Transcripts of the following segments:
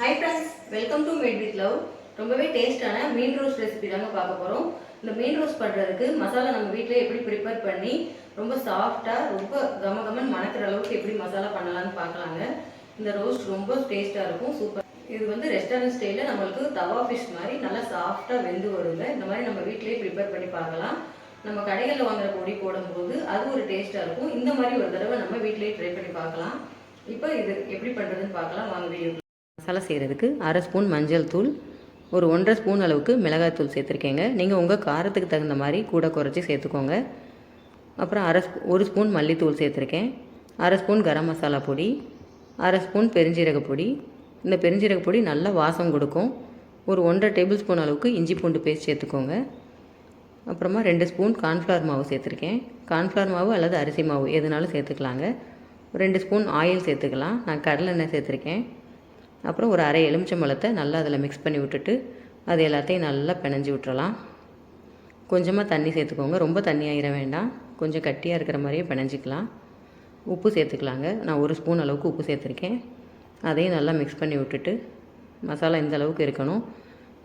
Hi friends welcome to made with love ரொம்பவே டேஸ்டான மீன் rose recipe தாங்க பார்க்க போகிறோம் இந்த மீன் ரோஸ் பண்ணுறதுக்கு மசாலா நம்ம வீட்டில் எப்படி ப்ரிப்பேர் பண்ணி ரொம்ப சாஃப்டாக ரொம்ப கம கமன் மணக்கிற அளவுக்கு எப்படி மசாலா பண்ணலாம்னு பார்க்கலாங்க. இந்த ரோஸ்ட் ரொம்ப டேஸ்ட்டாக இருக்கும் சூப்பர் இது வந்து ரெஸ்டாரண்ட் ஸ்டைலில் நம்மளுக்கு தவா ஃபிஷ் மாதிரி நல்லா சாஃப்டாக வெந்து வருங்க. இந்த மாதிரி நம்ம வீட்டிலேயே ப்ரிப்பேர் பண்ணி பார்க்கலாம். நம்ம கடைகளில் வாங்குற பொடி போடும்போது அது ஒரு டேஸ்ட்டாக இருக்கும். இந்த மாதிரி ஒரு தடவை நம்ம வீட்டிலேயே ட்ரை பண்ணி பார்க்கலாம். இப்போ இது எப்படி பண்ணுறதுன்னு பார்க்கலாம். வாங்க வீடியோ மசாலா செய்கிறதுக்கு அரை ஸ்பூன் மஞ்சள் தூள் ஒரு ஒன்றரை ஸ்பூன் அளவுக்கு மிளகாய்த்தூள் சேர்த்துருக்கேங்க. நீங்கள் உங்கள் காரத்துக்கு தகுந்த மாதிரி கூட குறைச்சி சேர்த்துக்கோங்க. அப்புறம் அரை ஸ்பூ ஒரு ஸ்பூன் மல்லித்தூள் சேர்த்துருக்கேன். அரை ஸ்பூன் கரம் மசாலா பொடி அரை ஸ்பூன் பெருஞ்சீரக பொடி. இந்த பெருஞ்சீரக பொடி நல்லா வாசம் கொடுக்கும். ஒரு ஒன்றரை டேபிள் ஸ்பூன் அளவுக்கு இஞ்சி பூண்டு பேஸ்ட் சேர்த்துக்கோங்க. அப்புறமா ரெண்டு ஸ்பூன் கார்ன்ஃப்ளவர் மாவு சேர்த்துருக்கேன். கார்ன்ஃப்ளவர் மாவு அல்லது அரிசி மாவு எதுனாலும் சேர்த்துக்கலாங்க. ரெண்டு ஸ்பூன் ஆயில் சேர்த்துக்கலாம். நான் கடலெண்ணெய் சேர்த்துருக்கேன். அப்புறம் ஒரு அரை எலுமிச்சம்பழத்தை நல்லா அதில் மிக்ஸ் பண்ணி விட்டுட்டு அது எல்லாத்தையும் நல்லா பிணைஞ்சி விட்டுறலாம். கொஞ்சமாக தண்ணி சேர்த்துக்கோங்க. ரொம்ப தண்ணி ஆகிட வேண்டாம். கொஞ்சம் கட்டியாக இருக்கிற மாதிரியே பிணைஞ்சிக்கலாம். உப்பு சேர்த்துக்கலாங்க. நான் ஒரு ஸ்பூன் அளவுக்கு உப்பு சேர்த்துருக்கேன். அதையும் நல்லா மிக்ஸ் பண்ணி விட்டுட்டு மசாலா இந்த அளவுக்கு இருக்கணும்.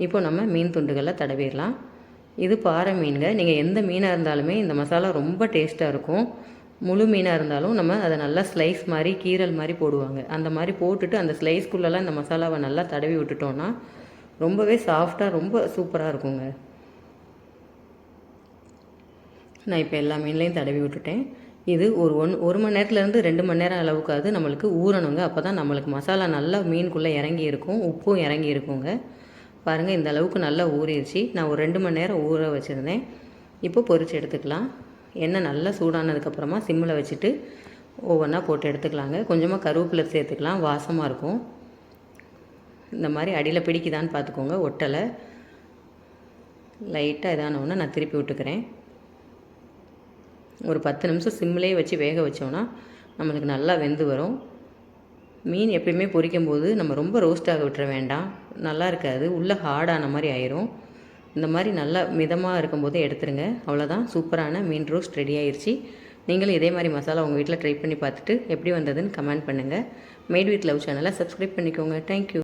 இப்போ நம்ம மீன் துண்டுகளை தடவிடலாம். இது பாறை மீன்கள் நீங்கள் எந்த மீனாக இருந்தாலுமே இந்த மசாலா ரொம்ப டேஸ்ட்டாக இருக்கும். முழு மீனாக இருந்தாலும் நம்ம அதை நல்லா ஸ்லைஸ் மாதிரி கீரல் மாதிரி போடுவாங்க. அந்த மாதிரி போட்டுட்டு அந்த ஸ்லைஸ்க்குள்ளெல்லாம் இந்த மசாலாவை நல்லா தடவி விட்டுட்டோன்னா ரொம்பவே சாஃப்டாக ரொம்ப சூப்பராக இருக்குங்க. நான் இப்போ எல்லா மீன்லேயும் தடவி விட்டுட்டேன். இது ஒரு ஒன் ஒரு மணி நேரத்துலேருந்து ரெண்டு மணி நேரம் அளவுக்காவது நம்மளுக்கு ஊறணுங்க. அப்போ தான் நம்மளுக்கு மசாலா நல்லா மீனுக்குள்ளே இறங்கி இருக்கும் உப்பும் இறங்கி இருக்குங்க. பாருங்கள் இந்த அளவுக்கு நல்லா ஊறிடுச்சு. நான் ஒரு ரெண்டு மணி நேரம் ஊற வச்சுருந்தேன். இப்போ பொறிச்சு எடுத்துக்கலாம். எண்ணெய் நல்லா சூடானதுக்கப்புறமா சிம்மில் வச்சுட்டு ஒவ்வொன்றா போட்டு எடுத்துக்கலாங்க. கொஞ்சமாக கருவேப்பிலை சேர்த்துக்கலாம். வாசமாக இருக்கும். இந்த மாதிரி அடியில் பிடிக்குதான்னு பார்த்துக்கோங்க ஒட்டலை. லைட்டாக இதானவுடனே நான் திருப்பி விட்டுக்கிறேன். ஒரு பத்து நிமிஷம் சிம்மிலே வச்சு வேக வச்சோன்னா நம்மளுக்கு நல்லா வெந்து வரும். மீன் எப்பயுமே பொரிக்கும் போது நம்ம ரொம்ப ரோஸ்ட்டாக விட்டுற வேண்டாம். நல்லா இருக்காது. உள்ளே ஹார்டான மாதிரி ஆயிரும். இந்த மாதிரி நல்லா மிதமாக இருக்கும்போது எடுத்துருங்க. அவ்வளோதான் சூப்பரான மீன் ரோஸ்ட் ரெடி ஆயிடுச்சு நீங்களும் இதே மாதிரி மசாலா உங்கள் வீட்டில் ட்ரை பண்ணி பார்த்துட்டு எப்படி வந்ததுன்னு கமெண்ட் பண்ணுங்கள் மேட் வித் லவ் சேனலை சப்ஸ்கிரைப் பண்ணிக்கோங்க. Thank you